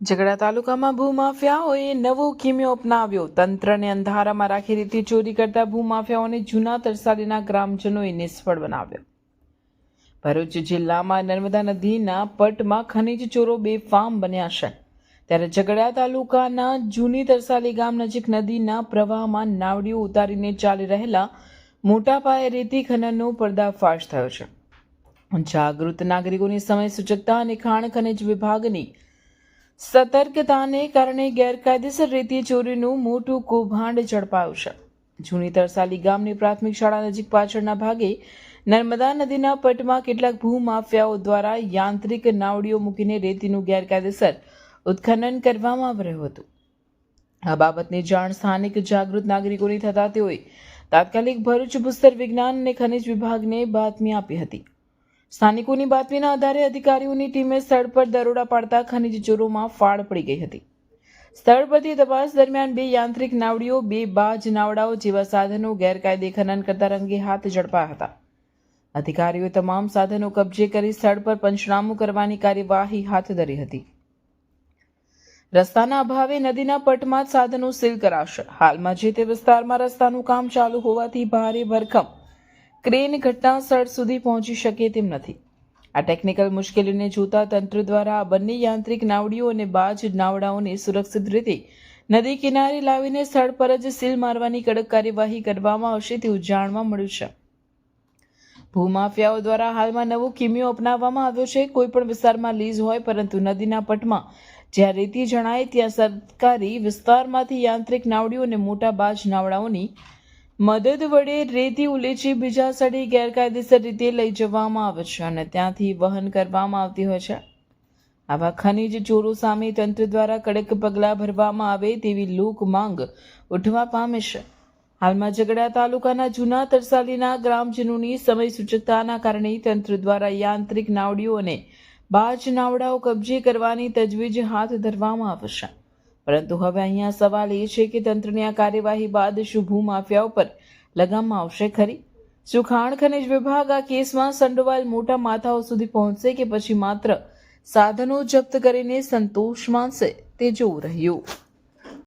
ઝઘડા તાલુકામાં ભૂમાફિયાઓએ નવો કિમિયો અપનાવ્યો. તંત્રને અંધારામાં રાખી રીતે ચોરી કરતા ભૂમાફિયાઓને જૂના તરસાલીના ગ્રામજનોએ નિષ્ફળ બનાવ્યો. ભરૂચ જિલ્લામાં નર્મદા નદીના પટમાં ખનીજ ચોરો બેફામ બન્યા છે. ત્યારે ઝઘડા તાલુકાના જૂની તરસાલી ગામ નજીક નદીના પ્રવાહમાં નાવડીઓ ઉતારીને ચાલી રહેલા મોટા પાયે રેતી ખનનનો પર્દાફાશ થયો છે. જાગૃત નાગરિકોની સમય સૂચકતા અને ખાણ ખનિજ વિભાગની સતર્કતાને કારણે ગેરકાયદેસર રેતી ચોરીનું મોટું કૌભાંડ ઝડપાયું છે. જૂની તરસાલી ગામની પ્રાથમિક શાળા નજીક પાછળના ભાગે નર્મદા નદીના પટમાં કેટલાક ભૂમાફિયાઓ દ્વારા યાંત્રિક નાવડીઓ મૂકીને રેતીનું ગેરકાયદેસર ઉત્ખનન કરવામાં આવી રહ્યું હતું. આ બાબતની જાણ સ્થાનિક જાગૃત નાગરિકોની થતાં તેઓએ તાત્કાલિક ભરૂચ ભૂસ્તર વિજ્ઞાન અને ખનિજ વિભાગને બાતમી આપી હતી. સ્થાનિકોની બાતમીના આધારે અધિકારીઓની ટીમે સ્થળ પર દરોડા પાડતા ખનિજ ચોરોમાં ફાળ પડી ગઈ હતી. સ્થળ પરથી તપાસ દરમિયાન બે યાંત્રિક નાવડીઓ, બે બાજ નાવડાઓ જેવા સાધનો ગેરકાયદે ખનન કરતા રંગે હાથ ઝડપાયા હતા. અધિકારીઓએ તમામ સાધનો કબજે કરી સ્થળ પર પંચનામું કરવાની કાર્યવાહી હાથ ધરી હતી. રસ્તાના અભાવે નદીના પટમાં જ સાધનો સીલ કરાશે. હાલમાં જે તે વિસ્તારમાં રસ્તાનું કામ ચાલુ હોવાથી ભારે ભરખમ ક્રેન ઘટના સ્થળ સુધી પહોંચી શકે તેમ નથી. આ ટેકનિકલ મુશ્કેલીને જોતા તંત્ર દ્વારા બંને યાંત્રિક નાવડીઓ અને બાજ નાવડાઓને સુરક્ષિત રીતે નદી કિનારે લાવીને સ્થળ પર જ સીલ મારવાની કડક કાર્યવાહી કરવામાં આવશે તેવું જાણવા મળ્યું છે. ભૂમાફિયાઓ દ્વારા હાલમાં નવો કિમિયો અપનાવવામાં આવ્યો છે. કોઈ પણ વિસ્તારમાં લીઝ હોય પરંતુ નદીના પટમાં જ્યાં રેતી જણાય ત્યાં સરકારી વિસ્તારમાંથી યાંત્રિક નાવડીઓ અને મોટા બાજ નાવડાઓની મદદ વડે રેતી ઉલેચી બીજા સ્થળે ગેરકાયદેસર રીતે લઈ જવામાં આવે છે અને ત્યાંથી વહન કરવામાં આવતી હોય છે. આવા ખનિજ ચોરો સામે તંત્ર દ્વારા કડક પગલાં ભરવામાં આવે તેવી લોક માંગ ઉઠવા પામે છે. હાલમાં ઝઘડા તાલુકાના જૂના તરસાલીના ગ્રામજનોની સમય સૂચકતાના કારણે તંત્ર દ્વારા યાંત્રિક નાવડીઓ અને બાજ નાવડાઓ કબજે કરવાની તજવીજ હાથ ધરવામાં આવશે પરંતુ હવે અહીંયા સવાલ એ છે કે તંત્રની આ કાર્યવાહી બાદ શું ભૂમાફિયાઓ પર લગામમાં આવશે ખરી? શું ખાણ ખનિજ વિભાગ આ કેસમાં સંડોવાયેલ મોટા માથાઓ સુધી પહોંચશે કે પછી માત્ર સાધનો જપ્ત કરીને સંતોષ માનશે તે જોવું રહ્યું?